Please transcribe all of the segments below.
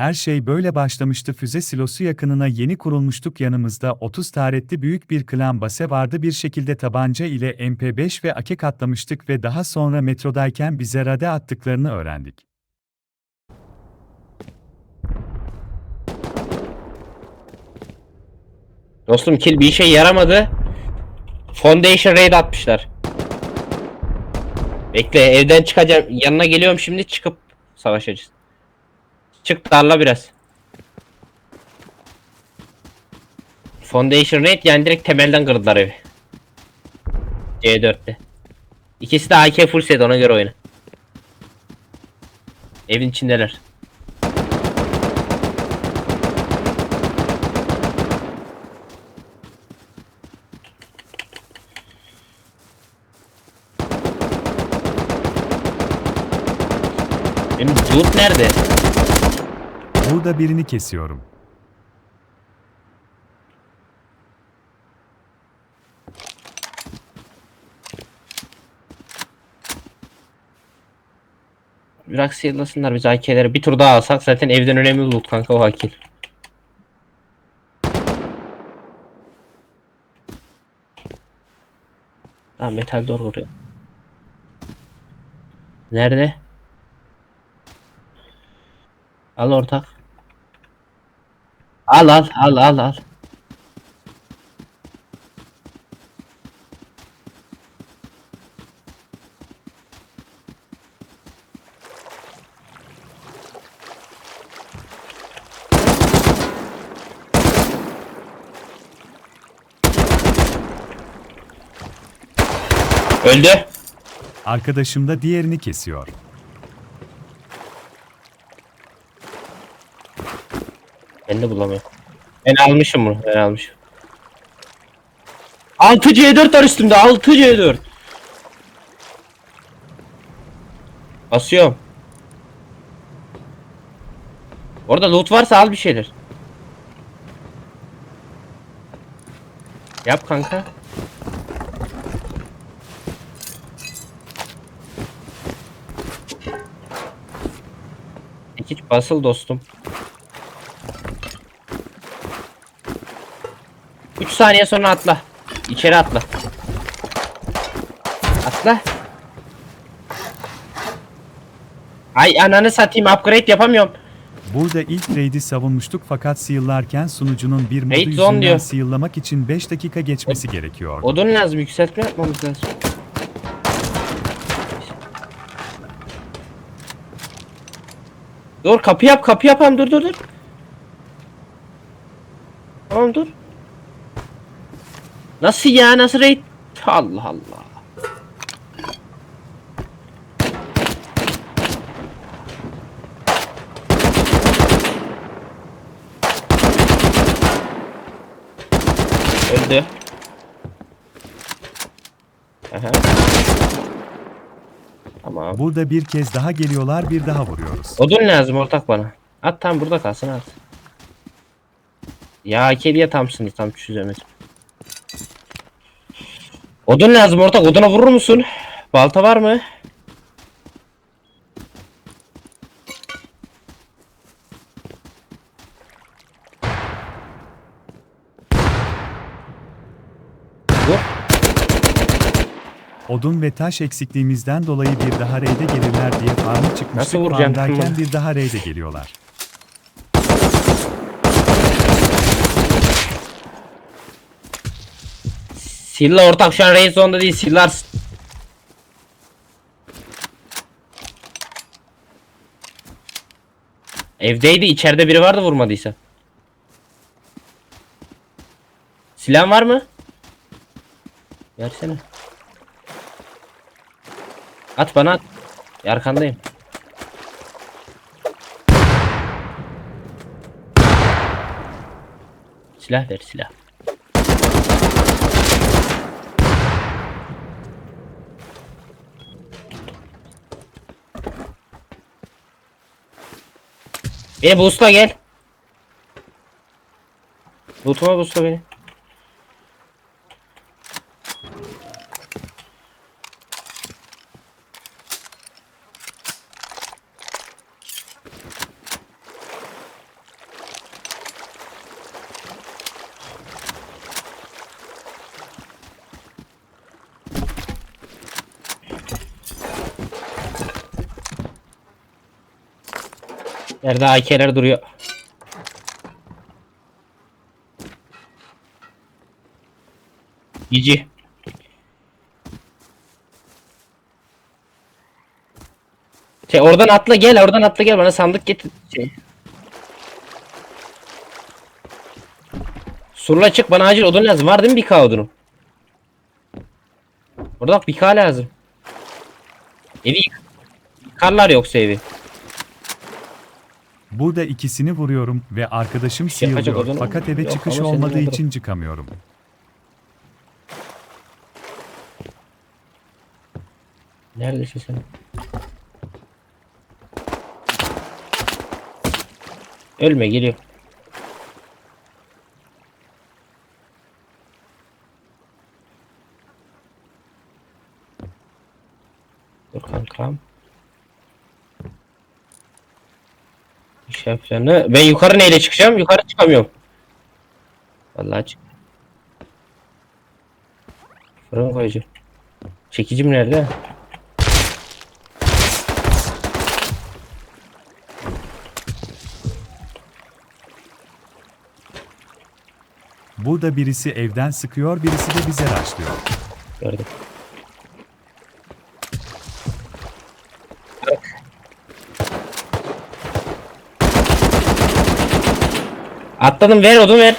Her şey böyle başlamıştı füze silosu yakınına yeni kurulmuştuk yanımızda 30 taretli büyük bir klan base vardı bir şekilde tabanca ile MP5 ve AK katlamıştık ve daha sonra metrodayken bize rade attıklarını öğrendik. Dostum kill bir işe yaramadı. Foundation raid atmışlar. Bekle evden çıkacağım. Yanına geliyorum şimdi çıkıp savaşacağız. Çık darla biraz. Foundation raid yani direkt temelden kırdılar evi. C4'te. İkisi de AK full set ona göre oyna. Evin içindeler. Benim loot nerede? Burada birini kesiyorum. Bırak sıyırlasınlar biz AK'leri. Bir tur daha alsak zaten evden önemli loot kanka o akil. Tamam metal doğru vuruyor. Nerede? Al ortak. Al al al al al. Öldü. Arkadaşım da diğerini kesiyor. Ben de bulamıyorum. Ben almışım bunu. Ben almışım. 6 C4 var üstümde. 6 C4. Basıyorum. Orada loot varsa al bir şeyler. Yap kanka. Hiç basıl dostum. Saniye sonra atla. İçeri atla. Atla. Ay ananı satayım upgrade yapamıyorum. Burada ilk raid'i savunmuştuk fakat seal'larken sunucunun bir modu Raid zone yüzünden diyor. seal'lamak için 5 dakika geçmesi gerekiyor. Odun lazım yükseltme yapmamız lazım. Dur kapı yap kapı yapalım dur dur dur. Tamam dur. Nasıl ya nasıl raid? Allah Allah. Öldü. Aha. Tamam. Burada bir kez daha geliyorlar bir daha vuruyoruz. Odun lazım ortak bana. At tam burada kalsın at. Ya kediye tamsınız tam çözemedim. Odun lazım ortak oduna vurur musun? Balta var mı? Odun ve taş eksikliğimizden dolayı bir daha raid'e gelirler diye farmı Nasıl çıkmıştık vuracağım farmdayken şimdi? bir daha raid'e geliyorlar. Silla ortak şu an raid zone'da değil Sillar Evdeydi içeride biri vardı vurmadıysa. Silah var mı? Versene. At bana at. Arkandayım. Silah ver silah. Beni boostla gel. Lootuma boostla beni. Nerede AK'ler duruyor. Gici. Şey oradan atla gel oradan atla gel bana sandık getir. Şey. Surla çık bana acil odun lazım. Var değil mi bir K odunum? Orada bak bir K lazım. Evi yık- yıkarlar yoksa evi. Burada ikisini vuruyorum ve arkadaşım sıyılıyor odun fakat eve yok çıkış olmadığı için çıkamıyorum. Neredesin sen? Ölme geliyor. Dur kankam. Planı. Ben yukarı neyle çıkacağım? Yukarı çıkamıyorum. Vallahi çık. Fırın koyacağım. Çekicim nerede? Burada birisi evden sıkıyor birisi de bize raşlıyor. Gördüm. Atladım ver odun ver.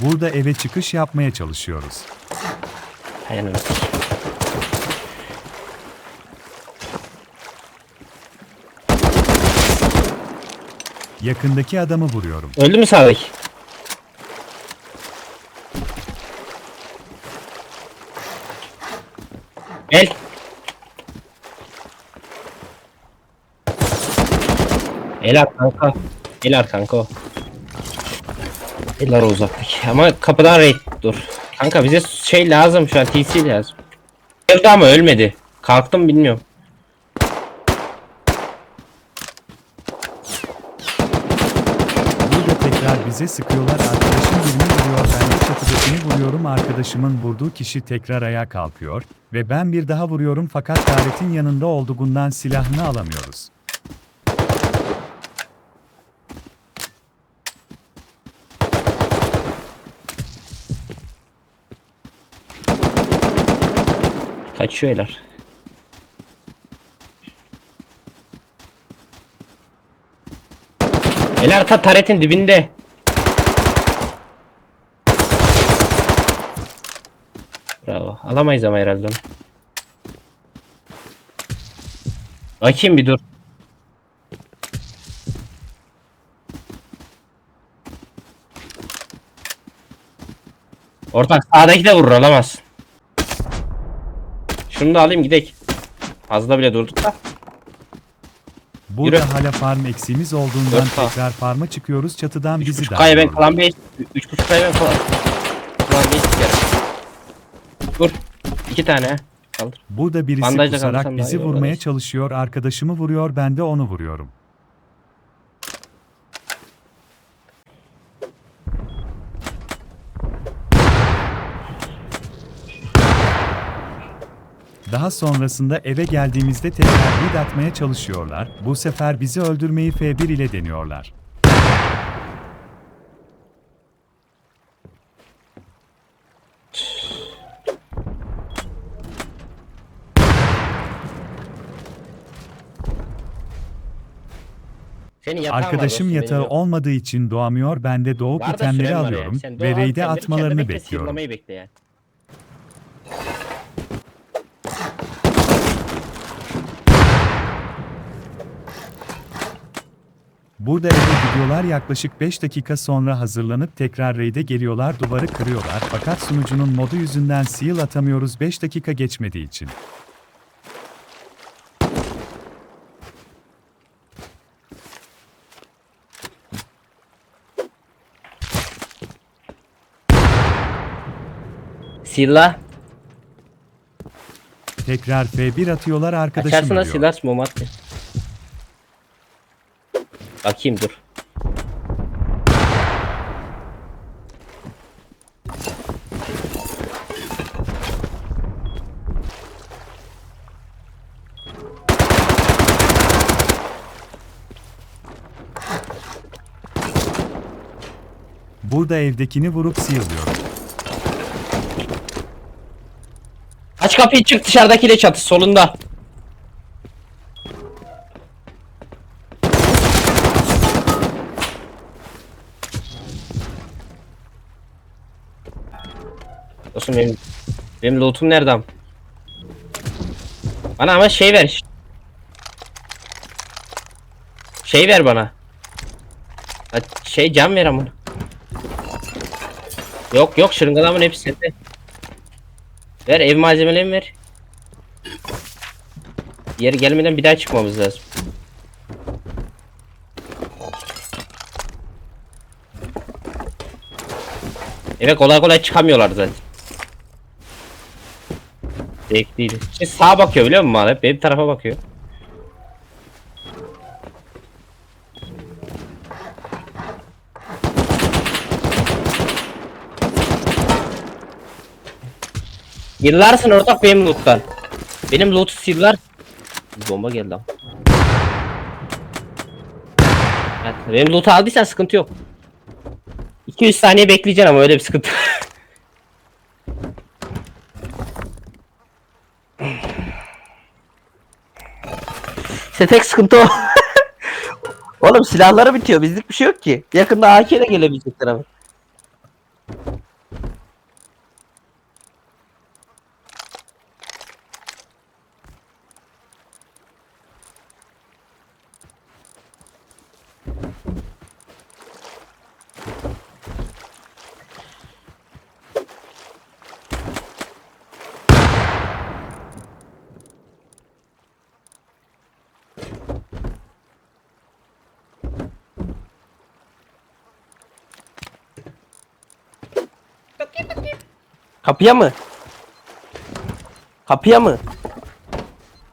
Burada eve çıkış yapmaya çalışıyoruz. Hay ananı. Yakındaki adamı vuruyorum. Öldü mü sağdaki? Gel. El at kanka. At kanka o. Eller uzaktaki. Ama kapıdan raid dur. Kanka bize şey lazım şu an TC lazım. Öldü ama ölmedi. Kalktım bilmiyorum. Burada tekrar bize sıkıyorlar arkadaşım birini vuruyor ben de çatıdakini vuruyorum arkadaşımın vurduğu kişi tekrar ayağa kalkıyor ve ben bir daha vuruyorum fakat Garet'in yanında olduğundan silahını alamıyoruz. Kaçıyor eller. Eller ta taretin dibinde. Bravo. Alamayız ama herhalde onu. Bakayım bir dur. Ortak sağdaki de vurur alamazsın. Şunu da alayım gidek. Fazla bile durduk da. Burada Yürü. hala farm eksiğimiz olduğundan Dört K. tekrar farma çıkıyoruz çatıdan bizi 3.5 kaya ben darlıyorlar. kalan 5. 3.5 kaya ben kalan. Kalan 5 kere. Dur. 2 tane ha. Kaldır. Burada birisi Bandajla daha bizi iyi olur, vurmaya çalışıyor arkadaşımı vuruyor ben de onu vuruyorum. Daha sonrasında eve geldiğimizde tekrar lead atmaya çalışıyorlar. Bu sefer bizi öldürmeyi F1 ile deniyorlar. Arkadaşım yatağı benim yok. olmadı için doğamıyor ben de doğup Var da itemleri süren var alıyorum ve raid'e atmalarını bekliyorum. bekle yani. Burada eve gidiyorlar yaklaşık 5 dakika sonra hazırlanıp tekrar raid'e geliyorlar duvarı kırıyorlar fakat sunucunun modu yüzünden seal atamıyoruz 5 dakika geçmediği için. Silla. Tekrar F1 atıyorlar arkadaşım Açarsın da ölüyor. Silla mum at. Bakayım dur. Burada evdekini vurup sıyırıyorum. Aç kapıyı çık dışarıdakiyle çatı solunda. Benim lootum nerede? am? Bana ama şey ver. Şey ver bana. Şey cam ver ama. Yok yok şırıngalamın hepsi sende. Ver ev malzemelerini ver. Yeri gelmeden bir daha çıkmamız lazım. Eve kolay kolay çıkamıyorlar zaten. Bekliydi. Şimdi sağa bakıyor biliyor musun Hep benim tarafa bakıyor. Yıllarsın ortak benim loot'tan. Benim loot'u siller. Bomba geldi. Evet, benim loot'u aldıysan sıkıntı yok. 200 saniye bekleyeceksin ama öyle bir sıkıntı. İşte tek sıkıntı o. Oğlum silahları bitiyor. Bizlik bir şey yok ki. Yakında AK ile gelebilecekler abi. Kapıya mı? Kapıya mı?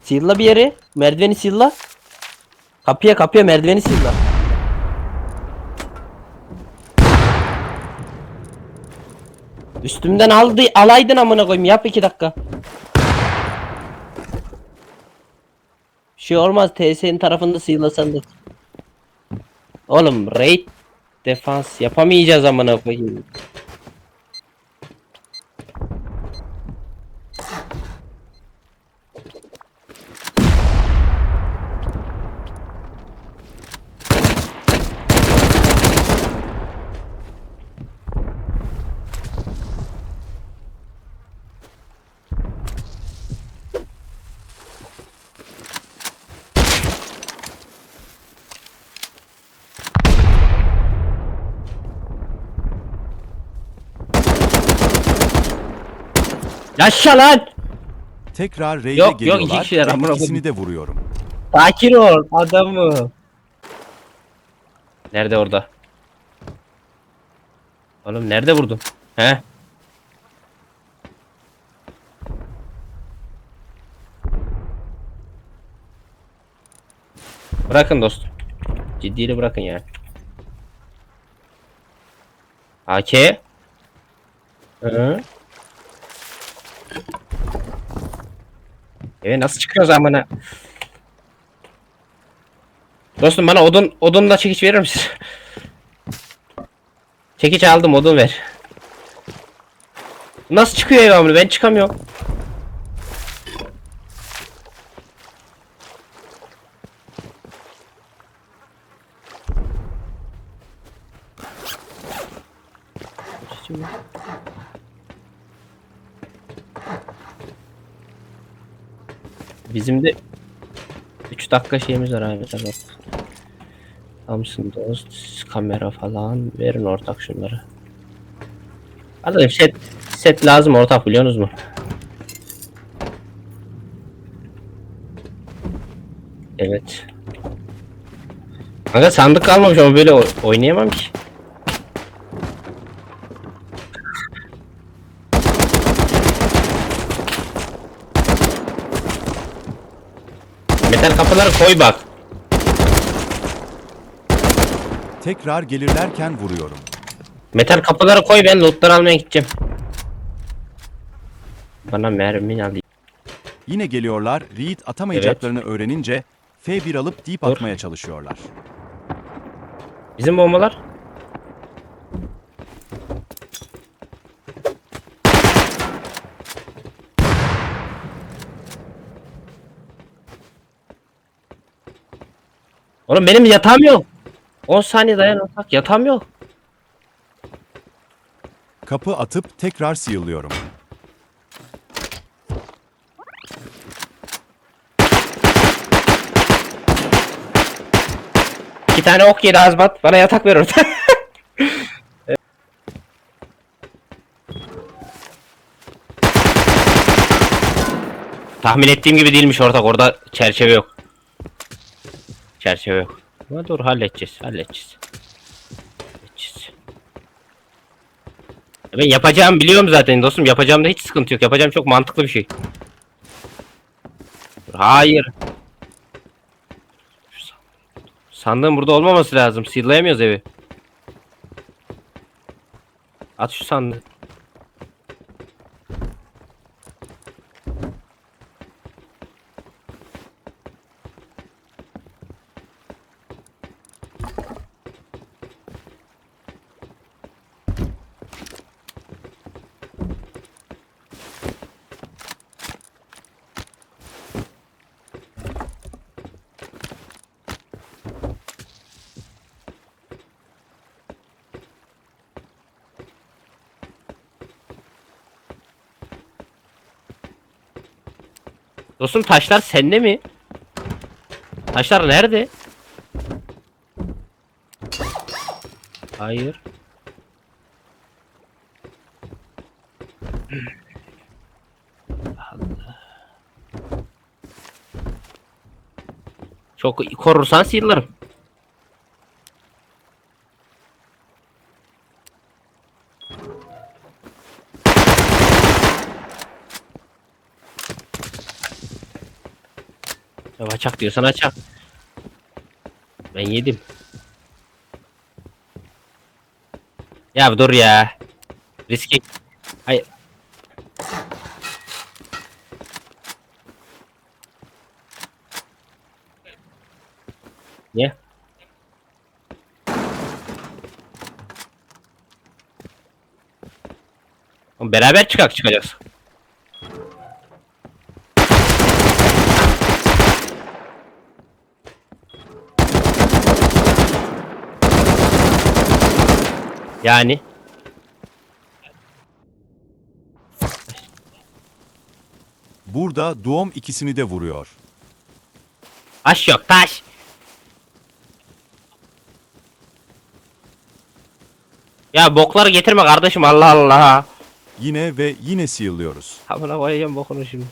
Silla bir yeri. Merdiveni silla. Kapıya kapıya merdiveni silla. Üstümden aldı alaydın amına koyayım yap iki dakika. Bir şey olmaz TS'nin tarafında sıylasan da. Oğlum raid defans yapamayacağız amına koyayım. Yaşa lan! Tekrar raid'e Yok, yok, iki geliyorlar kişiler, amına ikisini de vuruyorum. Sakin ol adamı. Nerede orada? Oğlum nerede vurdun? He? Bırakın dostum. Ciddiyeli bırakın yani. AK. Hı? Eve nasıl çıkıyoruz amına? Dostum bana odun odunla çekiç verir misin? Çekiç aldım odun ver. Nasıl çıkıyor ev amına ben çıkamıyorum. Bizim de 3 dakika şeyimiz var abi tamam. Thompson dost, kamera falan verin ortak şunları. Arkadaşlar set, set lazım ortak biliyorsunuz mu? Evet. Kanka sandık kalmamış ama böyle oy- oynayamam ki. Metal kapıları koy bak. Tekrar gelirlerken vuruyorum. Metal kapıları koy ben lootları almaya gideceğim. Bana mermi alayım. Yine geliyorlar, raid atamayacaklarını öğrenince F1 alıp deep Dur. atmaya çalışıyorlar. Bizim bombalar. Oğlum benim yatağım yok. 10 saniye dayan ortak yatağım yok. Kapı atıp tekrar sıyılıyorum. İki tane ok yedi Azmat. Bana yatak ver orada. Tahmin ettiğim gibi değilmiş ortak. Orada çerçeve yok. Çerçeve yok. Ama dur halledeceğiz. Halledeceğiz. Ben yapacağım biliyorum zaten dostum. Yapacağımda hiç sıkıntı yok. Yapacağım çok mantıklı bir şey. Hayır. Sandığın burada olmaması lazım. Sillayamıyoruz evi. At şu sandığı. Dostum taşlar sende mi? Taşlar nerede? Hayır. Allah. Çok korursan sıyırırım. Açak diyorsan açak. Ben yedim. Ya dur ya. Riske... Hayır. Niye? Oğlum Beraber çıkak çıkacağız. Yani Burada Duom ikisini de vuruyor. taş yok taş. Ya bokları getirme kardeşim Allah Allah. Yine ve yine sıyılıyoruz. Amına koyacağım bokunu şimdi.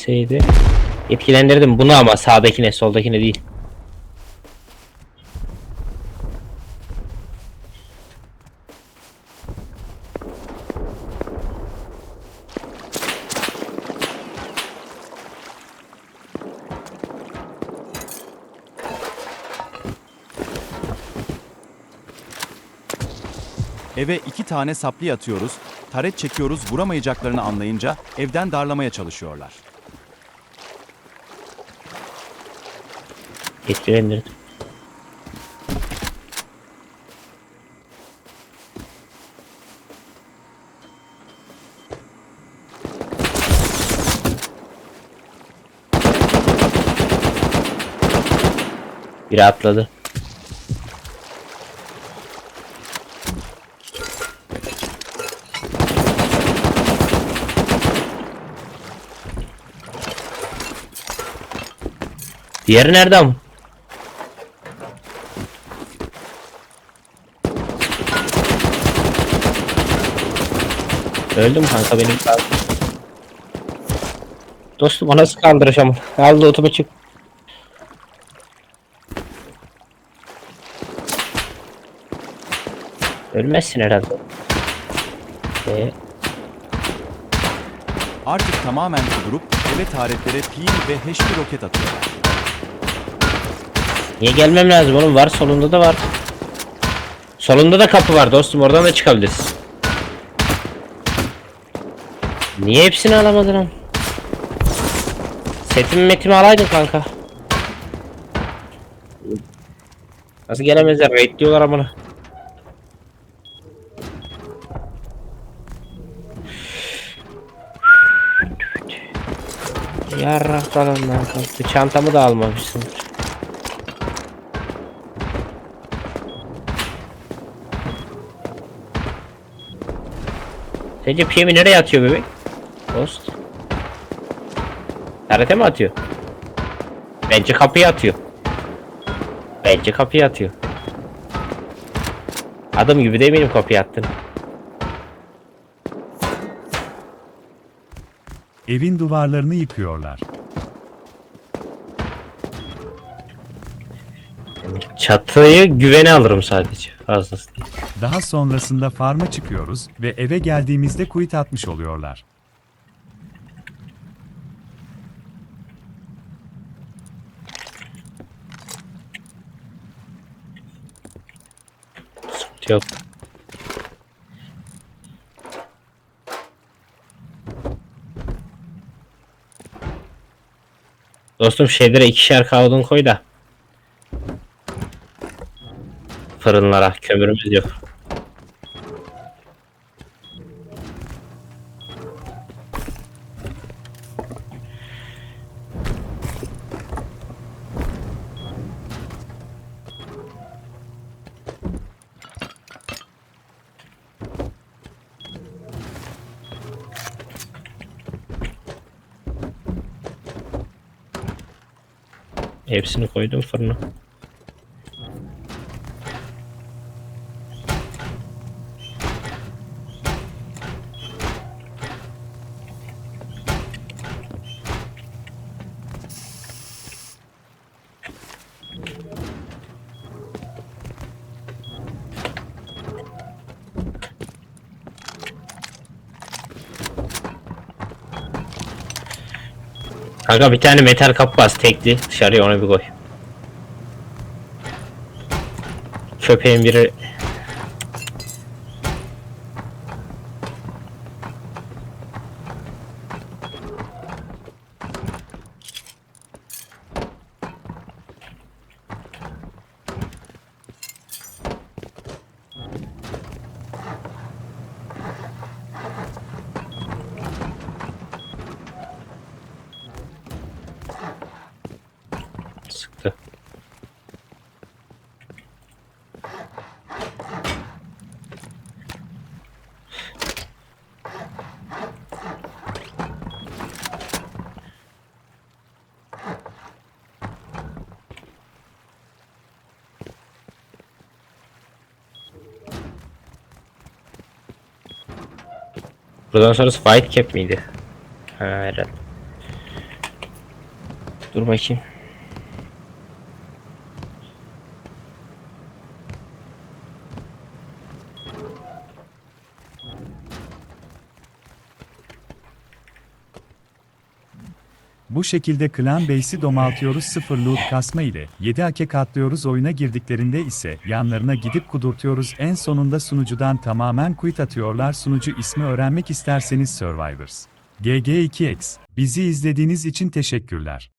Enseydi. Etkilendirdim bunu ama sağdakine soldakine değil. Eve iki tane sapli atıyoruz, taret çekiyoruz vuramayacaklarını anlayınca evden darlamaya çalışıyorlar. Etkilendirdim. Biri atladı. Diğeri nerede ama? Öldüm kanka benim kaldı. Dostum o nasıl kaldıracağım? Aldı otomu çık. Ölmezsin herhalde. Ee, Artık tamamen kudurup eve taretlere pil ve HP roket atıyorlar. niye gelmem lazım oğlum? Var solunda da var. Solunda da kapı var dostum oradan da çıkabiliriz. Niye hepsini alamadın am? Setimi metimi alaydın kanka. Nasıl gelemezler? Raid diyorlar amına. Yarraktan ondan kalktı. Çantamı da almamışsın. Sence PM'i nereye atıyor bebek? Dost. TRT mi atıyor? Bence kapıya atıyor. Bence kapıya atıyor. Adım gibi de eminim kapıya attın. Evin duvarlarını yıkıyorlar. Çatıyı güvene alırım sadece. Fazlası değil. Daha sonrasında farma çıkıyoruz ve eve geldiğimizde kuyut atmış oluyorlar. Sıkıntı yok. Dostum şeylere ikişer kavdun koy da. Fırınlara kömürümüz yok. Hepsini koydum fırına. Kanka bir tane metal kapı bas tekli dışarıya onu bir koy. Köpeğin biri Buradan sonrası fight cap miydi? Ha herhalde. Dur bakayım. Bu şekilde Clan Base'i domaltıyoruz 0 loot kasma ile 7 hake katlıyoruz oyuna girdiklerinde ise yanlarına gidip kudurtuyoruz en sonunda sunucudan tamamen quit atıyorlar sunucu ismi öğrenmek isterseniz Survivors. GG2X. Bizi izlediğiniz için teşekkürler.